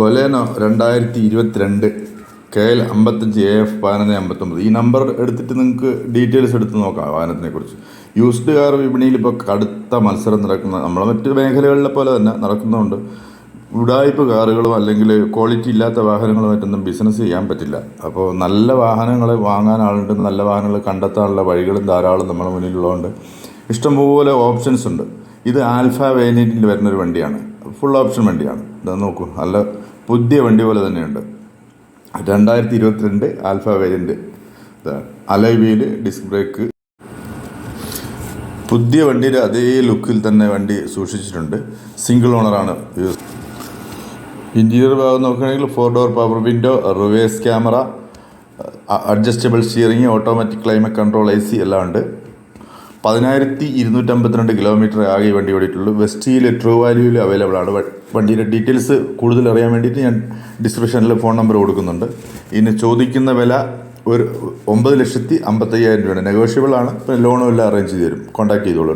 ബൊലേനോ രണ്ടായിരത്തി ഇരുപത്തിരണ്ട് K L അമ്പത്തഞ്ച് എ എഫ് പതിനൊന്ന് അമ്പത്തൊമ്പത്. ഈ നമ്പർ എടുത്തിട്ട് നിങ്ങൾക്ക് ഡീറ്റെയിൽസ് എടുത്ത് നോക്കാം വാഹനത്തിനെ കുറിച്ച് യൂസ്ഡ് കാർ വിപണിയിൽ ഇപ്പോൾ കടുത്ത മത്സരം നടക്കുന്ന നമ്മളെ മറ്റ് മേഖലകളിലെ പോലെ തന്നെ നടക്കുന്നുണ്ട് ഉടായ്പ കാറുകളും അല്ലെങ്കിൽ ക്വാളിറ്റി ഇല്ലാത്ത വാഹനങ്ങളും മറ്റൊന്നും ബിസിനസ് ചെയ്യാൻ പറ്റില്ല. അപ്പോൾ നല്ല വാഹനങ്ങൾ വാങ്ങാൻ ആളുണ്ട് നല്ല വാഹനങ്ങൾ കണ്ടെത്താനുള്ള വഴികളും ധാരാളം നമ്മുടെ മുന്നിലുള്ളതുകൊണ്ട് ഇഷ്ടംപോലെ ഓപ്ഷൻസ് ഉണ്ട്. ഇത് ആൽഫ വേരിയന്റിൽ വരുന്നൊരു വണ്ടിയാണ്. ഫുൾ ഓപ്ഷൻ വണ്ടിയാണ്. ഇതാ നോക്കൂ നല്ല പുതിയ വണ്ടി പോലെ തന്നെയുണ്ട്. രണ്ടായിരത്തി ഇരുപത്തിരണ്ട് alpha variant wheel disc brake പുതിയ വണ്ടിയുടെ അതേ ലുക്കിൽ തന്നെ വണ്ടി സൂക്ഷിച്ചിട്ടുണ്ട്. സിംഗിൾ ഓണറാണ് യൂസ് ഇന്റീരിയർ ഭാഗം നോക്കുകയാണെങ്കിൽ four door power window reverse camera adjustable steering automatic climate control A C എല്ലാം ഉണ്ട്. പതിനായിരത്തി ഇരുന്നൂറ്റമ്പത്തിരണ്ട് കിലോമീറ്റർ ആകെ വണ്ടി ഓടിയിട്ടുള്ളൂ. വെസ്റ്റിയിൽ ട്രൂ വാല്യൂവിൽ അവൈലബിൾ ആണ്. വണ്ടിയുടെ ഡീറ്റെയിൽസ് കൂടുതൽ അറിയാൻ വേണ്ടിയിട്ട് ഞാൻ ഡിസ്ക്രിപ്ഷനിൽ ഫോൺ നമ്പർ കൊടുക്കുന്നുണ്ട്. ഇതിന് ചോദിക്കുന്ന വില ഒരു ഒമ്പത് ലക്ഷത്തി അമ്പത്തയ്യായിരം രൂപയാണ്. നെഗോഷ്യബിൾ ആണ്. ലോണും എല്ലാം അറേഞ്ച് ചെയ്ത് തരും. കോൺടാക്ട് ചെയ്തോളൂ.